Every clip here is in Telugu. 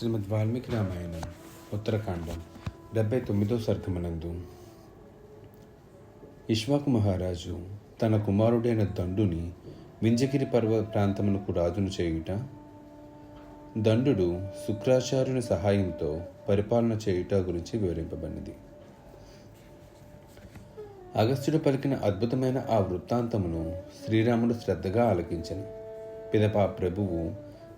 శ్రీమద్ వాల్మీకి రామాయణం ఉత్తరాఖండం డెబ్బై తొమ్మిదో సర్గమనందు. ఇష్వాకు మహారాజు తన కుమారుడైన దండుని వింజగిరి పర్వ ప్రాంతమునకు రాజును చేయుట దండు శుక్రాచార్యుని సహాయంతో పరిపాలన చేయుట గురించి వివరింపబడింది అగస్త్యుడు పలికిన అద్భుతమైన ఆ వృత్తాంతమును శ్రీరాముడు శ్రద్ధగా ఆలకించను. పిదప ప్రభువు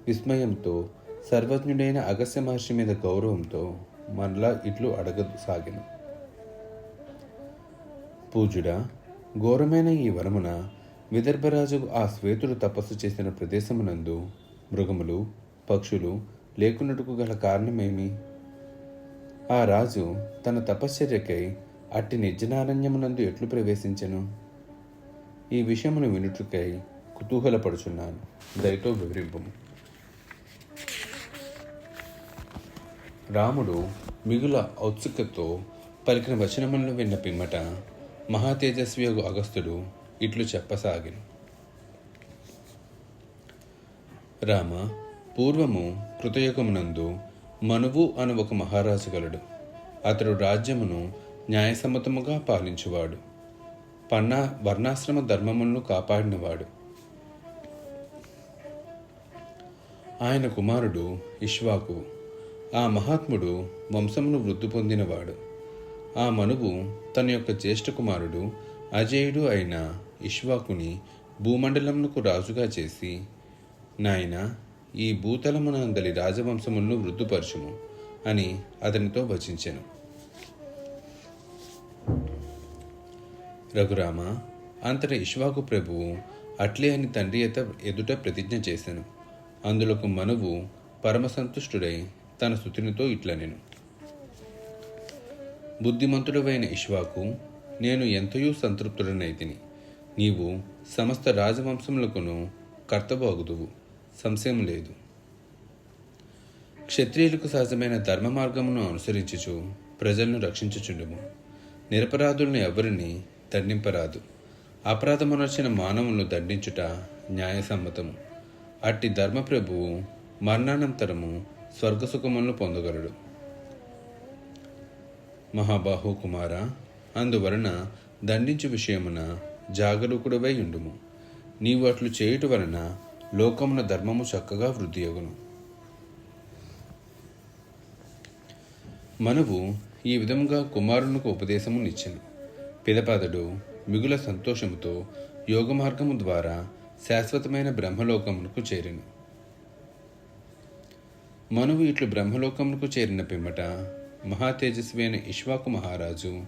విస్మయంతో సర్వజ్ఞుడైన అగస్త్య మహర్షి మీద గౌరవంతో మరలా ఇట్లు అడగసాగెను. పూజుడా ఘోరమైన ఈ వరమున విదర్భరాజు ఆ శ్వేతుడు తపస్సు చేసిన ప్రదేశమునందు మృగములు పక్షులు లేకున్నట్టుకు గల కారణమేమి? ఆ రాజు తన తపశ్చర్యకై అట్టి నిర్జనారణ్యమునందు ఎట్లు ప్రవేశించెను? ఈ విషయమును వినుటకై కుతూహలపడుచున్నాను. దయతో వివరింపము. రాముడు మిగుల ఔత్సుక్యతో పలికిన వచనములను విన్న పిమ్మట మహాతేజస్వి యొక్క అగస్త్యుడు ఇట్లు చెప్పసాగిను రామ పూర్వము కృతయుగమునందు మనువు అను ఒక మహారాజు గలడు. అతడు రాజ్యమును న్యాయసమ్మతముగా పాలించువాడు. పన్నా వర్ణాశ్రమ ధర్మములను కాపాడినవాడు. ఆయన కుమారుడు ఇష్వాకు ఆ మహాత్ముడు వంశమును వృద్ధి పొందినవాడు. ఆ మనువు తన యొక్క జ్యేష్ఠ కుమారుడు అజేయుడు అయిన ఇష్వాకుని భూమండలమునకు రాజుగా చేసి నాయన ఈ భూతలమునందలి రాజవంశములను వృద్ధిపరచుము అని అతనితో వచించెను. రఘురామ అంతట ఇష్వాకు ప్రభువు అట్లే అని తండ్రి ఎదుట ప్రతిజ్ఞ చేశాను అందులోకు మనువు పరమసంతుష్టుడై తన సుతునితో ఇట్లనెను బుద్ధిమంతుడవైన ఇష్వాకు నేను ఎంతయో సంతృప్తుడనైతిని. నీవు సమస్త రాజవంశములకును కర్తబాగుదువు సంశయం లేదు. క్షత్రియులకు సహజమైన ధర్మ మార్గమును అనుసరించుచు ప్రజలను రక్షించుచుండుము. నిరపరాధుల్ని ఎవరిని దండింపరాదు. అపరాధమునర్చిన మానవులను దండించుట న్యాయసమ్మతము. అట్టి ధర్మప్రభువు మరణానంతరము స్వర్గసుఖములను పొందగలడు మహాబాహు కుమార అందువలన దండించు విషయమున జాగరూకుడవై ఉండుము. నీవు అట్లు చేయుట వలన లోకమున ధర్మము చక్కగా వృద్ధి అగును మనవు ఈ విధముగా కుమారునికి ఉపదేశము నిచ్చెను పిదపాదడు మిగుల సంతోషముతో యోగ మార్గము ద్వారా శాశ్వతమైన బ్రహ్మలోకమునకు చేరెను. మనువు ఇట్లు బ్రహ్మలోకమునకు చేరిన పిమ్మట మహాతేజస్వి అయిన ఇష్వాకు మహారాజు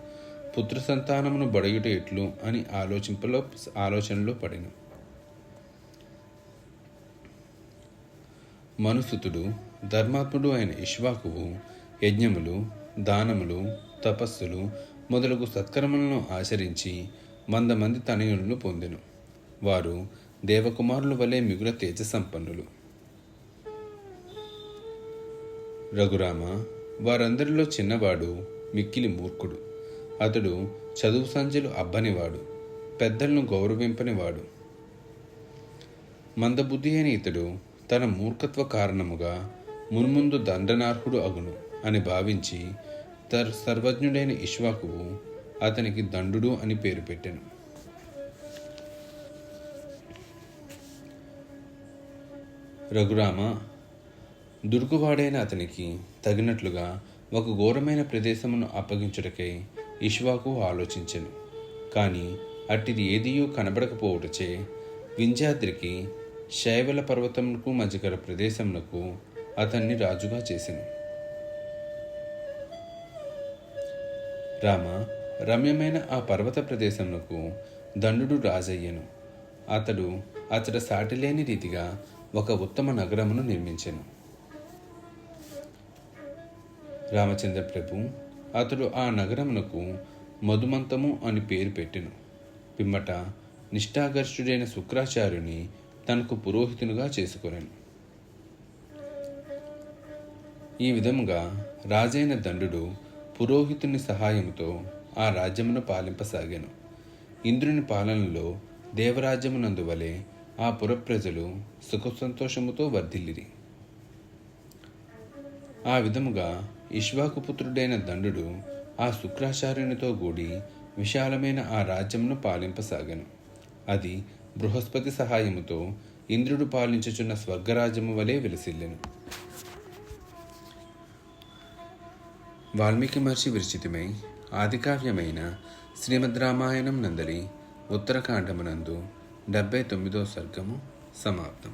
పుత్ర సంతానమును బడయుట ఎట్లు అని ఆలోచింపలో ఆలోచనలో పడెను. మనుసుతుడు ధర్మాత్ముడు అయిన ఇష్వాకువు యజ్ఞములు దానములు తపస్సులు మొదలగు సత్కర్మలను ఆచరించి వంద మంది తనయులను పొందెను. వారు దేవకుమారుల వలె మిగుల తేజ సంపన్నులు రఘురామ వారందరిలో చిన్నవాడు మిక్కిలి మూర్ఖుడు. అతడు చదువు సంజలు అబ్బనివాడు పెద్దలను గౌరవింపనివాడు. మందబుద్ధి అయిన ఇతడు తన మూర్ఖత్వ కారణముగా మున్ముందు దండనార్హుడు అగును అని భావించి తర్ సర్వజ్ఞుడైన ఇష్వాకువు అతనికి దండుడు అని పేరు పెట్టాను. రఘురామ దుర్గువాడైన అతనికి తగినట్లుగా ఒక ఘోరమైన ప్రదేశమును అప్పగించుటకై ఇష్వాకు ఆలోచించను. కానీ అట్టిది ఏదియూ కనబడకపోవటచే వింజాద్రికి శైవల పర్వతమునకు మధ్యగల ప్రదేశమునకు అతన్ని రాజుగా చేసింది రామ రమ్యమైన ఆ పర్వత ప్రదేశమునకు దండుడు రాజయ్యను. అతడు అతడు సాటిలేని రీతిగా ఒక ఉత్తమ నగరమును నిర్మించెను. రామచంద్ర ప్రభు అతడు ఆ నగరమునకు మధుమంతము అని పేరు పెట్టెను. పిమ్మట నిష్ఠాగర్షుడైన శుక్రాచార్యుని తనకు పురోహితునిగా చేసుకొనెను. ఈ విధముగా రాజైన దండుడు పురోహితుని సహాయముతో ఆ రాజ్యమును పాలింపసాగాను. ఇంద్రుని పాలనలో దేవరాజ్యమునందువలే ఆ పురప్రజలు సుఖ సంతోషముతో వర్ధిల్లిరి. ఆ విధముగా ఇష్వాకు పుత్రుడైన దండుడు ఆ శుక్రాచార్యునితో కూడి విశాలమైన ఆ రాజ్యమును పాలింపసాగను. అది బృహస్పతి సహాయముతో ఇంద్రుడు పాలించుచున్న స్వర్గరాజ్యము వలె విలసిల్లెను. వాల్మీకి మహర్షి విరచితమై ఆదికావ్యమైన శ్రీమద్ రామాయణం నందలి ఉత్తరకాండమునందు డెబ్బై తొమ్మిదో సర్గము సమాప్తం.